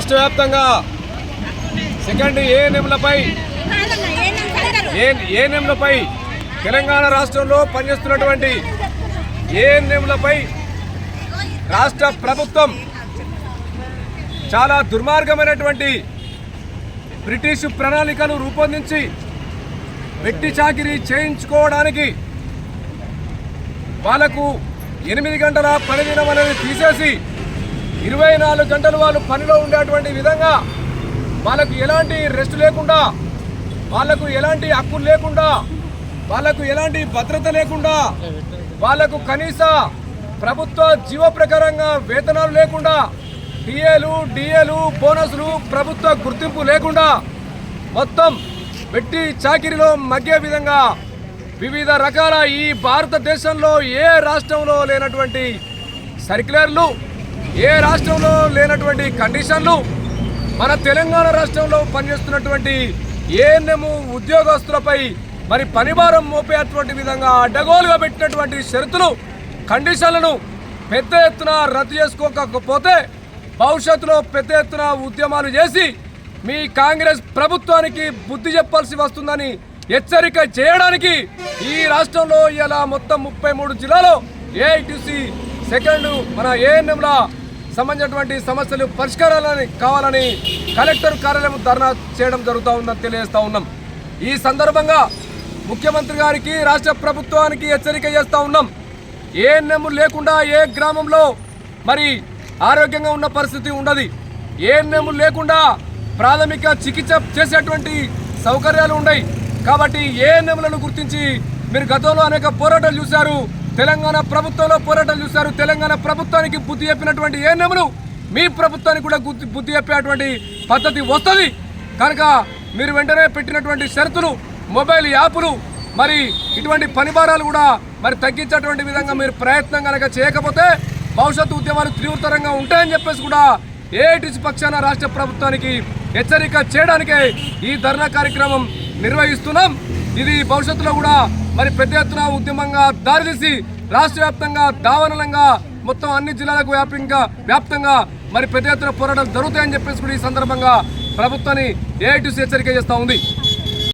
రాష్ట్ర వ్యాప్తంగా సెకండ్ ఏఎన్ఎంలపై ఏ ఏఎన్ఎంలపై తెలంగాణ రాష్ట్రంలో పనిచేస్తున్నటువంటి ఏఎన్ఎంలపై రాష్ట్ర ప్రభుత్వం చాలా దుర్మార్గమైనటువంటి బ్రిటిష్ ప్రణాళికను రూపొందించి వెట్టి చాకిరీ చేయించుకోవడానికి వాళ్ళకు ఎనిమిది గంటల పని దినం అనేది తీసేసి ఇరవై నాలుగు గంటలు వాళ్ళు పనిలో ఉండేటువంటి విధంగా వాళ్ళకు ఎలాంటి రెస్ట్ లేకుండా వాళ్ళకు ఎలాంటి హక్కులు లేకుండా వాళ్ళకు ఎలాంటి భద్రత లేకుండా వాళ్ళకు కనీస ప్రభుత్వ జీవ ప్రకారంగా వేతనాలు లేకుండా టీఏలు డిఏలు బోనస్లు ప్రభుత్వ గుర్తింపు లేకుండా మొత్తం వెట్టి చాకిరిలో మగ్గే విధంగా వివిధ రకాల ఈ భారతదేశంలో ఏ రాష్ట్రంలో లేనటువంటి సర్క్యులర్లు ఏ రాష్ట్రంలో లేనటువంటి కండిషన్లు మన తెలంగాణ రాష్ట్రంలో పనిచేస్తున్నటువంటి ఏఎన్ఎం ఉద్యోగస్తులపై మరి పనిభారం మోపేటువంటి విధంగా అడ్డగోలుగా పెట్టినటువంటి షరతులు కండిషన్లను పెద్ద ఎత్తున రద్దు చేసుకోకపోతే భవిష్యత్తులో పెద్ద ఎత్తున ఉద్యమాలు చేసి మీ కాంగ్రెస్ ప్రభుత్వానికి బుద్ధి చెప్పాల్సి వస్తుందని హెచ్చరిక చేయడానికి ఈ రాష్ట్రంలో ఇలా మొత్తం ముప్పై మూడు జిల్లాలో ఏఐటిసి సెకండ్ మన ఏఎన్ఎంల సంబంధించినటువంటి సమస్యలు పరిష్కారాలని కావాలని కలెక్టర్ కార్యాలయం ధర్నా చేయడం జరుగుతూ ఉందని తెలియజేస్తా ఉన్నాం. ఈ సందర్భంగా ముఖ్యమంత్రి గారికి రాష్ట్ర ప్రభుత్వానికి హెచ్చరిక చేస్తూ ఉన్నాం. ఏ ఏఎన్ఎం లేకుండా ఏ గ్రామంలో మరి ఆరోగ్యంగా ఉన్న పరిస్థితి ఉండదు. ఏ ఏఎన్ఎం లేకుండా ప్రాథమిక చికిత్స చేసేటువంటి సౌకర్యాలు ఉన్నాయి కాబట్టి ఏ నెమ్ములను గుర్తించి మీరు గతంలో అనేక పోరాటాలు చూశారు. తెలంగాణ ప్రభుత్వంలో పోరాటాలు చూశారు. తెలంగాణ ప్రభుత్వానికి బుద్ధి చెప్పినటువంటి ఏఎన్ఎంలు మీ ప్రభుత్వానికి కూడా బుద్ధి చెప్పేటువంటి పద్ధతి వస్తుంది. కనుక మీరు వెంటనే పెట్టినటువంటి షరతులు మొబైల్ యాపులు మరి ఇటువంటి పనిభారాలు కూడా మరి తగ్గించేటువంటి విధంగా మీరు ప్రయత్నం కనుక చేయకపోతే భవిష్యత్తు ఉద్యమాలు తీవ్రతరంగా ఉంటాయని చెప్పేసి కూడా ఏఐటీసీ పక్షాన రాష్ట్ర ప్రభుత్వానికి హెచ్చరిక చేయడానికే ఈ ధర్నా కార్యక్రమం నిర్వహిస్తున్నాం. ఇది భవిష్యత్తులో కూడా మరి పెద్ద ఎత్తున ఉద్యమంగా దారితీసి రాష్ట్ర వ్యాప్తంగా దావనలంగా మొత్తం అన్ని జిల్లాలకు వ్యాప్తంగా వ్యాప్తంగా మరి పెద్ద ఎత్తున పోరాటం జరుగుతాయని చెప్పేసి కూడా ఈ సందర్భంగా ప్రభుత్వాన్ని ఏఐటీసీ హెచ్చరిక చేస్తూ ఉంది.